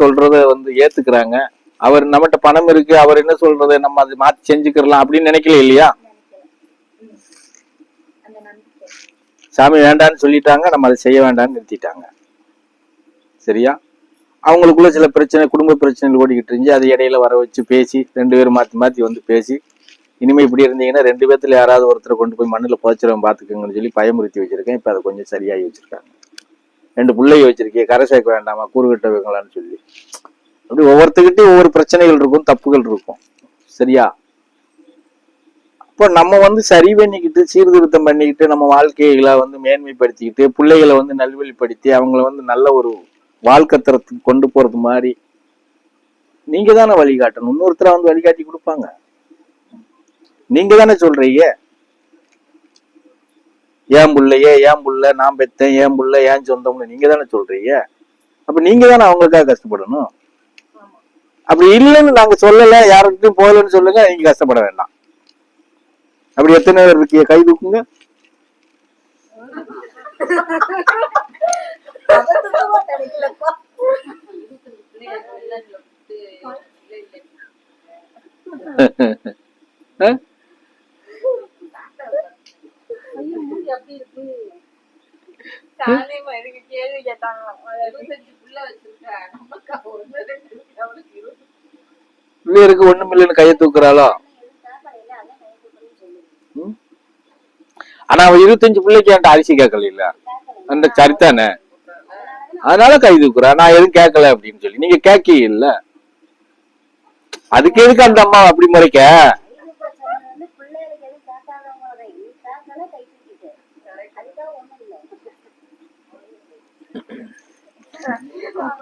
சொல்றத வந்து ஏத்துக்கிறாங்க. அவர் நம்மகிட்ட பணம் இருக்கு அவர் என்ன சொல்றதை நம்ம அதை மாத்தி செஞ்சுக்கிறலாம் அப்படின்னு நினைக்கல இல்லையா? சாமி வேண்டான்னு சொல்லிட்டாங்க நம்ம அதை செய்ய வேண்டாம்னு நிறுத்திட்டாங்க. சரியா? அவங்களுக்குள்ள சில பிரச்சனை குடும்ப பிரச்சனைகள் ஓடிக்கிட்டு இருந்துச்சு. அதை இடையில வர வச்சு பேசி ரெண்டு பேரும் மாத்தி மாத்தி வந்து பேசி இனிமே இப்படி இருந்தீங்கன்னா ரெண்டு பேத்துல யாராவது ஒருத்தரை கொண்டு போய் மண்ணில் புதைச்சிருவன் பாத்துக்கோங்கன்னு சொல்லி பயமுறுத்தி வச்சிருக்கேன். இப்ப அதை கொஞ்சம் சரியாகி வச்சிருக்காங்க. ரெண்டு பிள்ளைய வச்சிருக்கேன் கரை சேர்க்க வேண்டாமா கூறுகிட்ட வைங்களான்னு சொல்லி. அப்படி ஒவ்வொருத்தர்கிட்டயும் ஒவ்வொரு பிரச்சனைகள் இருக்கும் தப்புகள் இருக்கும். சரியா? இப்போ நம்ம வந்து சரி பண்ணிக்கிட்டு சீர்திருத்தம் பண்ணிக்கிட்டு நம்ம வாழ்க்கைகளை வந்து மேன்மைப்படுத்திக்கிட்டு பிள்ளைகளை வந்து நல்வழிப்படுத்தி அவங்கள வந்து நல்ல ஒரு வாழ்க்கை தரத்துக்கு கொண்டு போறது மாதிரி நீங்க தானே வழிகாட்டணும். இன்னொருத்தர வந்து வழிகாட்டி கொடுப்பாங்க. நீங்க தானே சொல்றீங்க? ஏன் புள்ளையே ஏன் புள்ள நான் பெத்தேன் ஏன் புள்ள ஏன் சொந்தம்னு நீங்க தானே சொல்றீங்க? அப்ப நீங்க தானே அவங்களுக்காக கஷ்டப்படணும்? அப்படி இல்லைன்னு நாங்க சொல்லல யாருக்கிட்டையும் போகலன்னு சொல்லுங்க நீங்க கஷ்டப்பட வேண்டாம். அப்படி எத்தனை பேர் இருக்கீங்க? கை தூக்குங்க. அவசரமா அப்படி இருக்கு? காலையில எனக்கு கேள்வி கேட்டாங்க. இருபத்தஞ்சு புள்ள வச்சிருக்கேன் நமக்கு ஒண்ணு ரெண்டு இருபது. ஒண்ணும் இல்லைன்னு கையை தூக்குறாளோ? ஆனா அவ இருபத்தஞ்சு பிள்ளைக்கு என்கிட்ட அரிசி கேட்கல இல்ல அந்த சரித்தானே அதனால கை தூக்குறா. நான் எதுவும் கேட்கல அப்படின்னு சொல்லி. நீங்க கேட்க இல்ல அதுக்கு எதுக்கு அந்த அம்மா அப்படி முறைக்க? 是吗？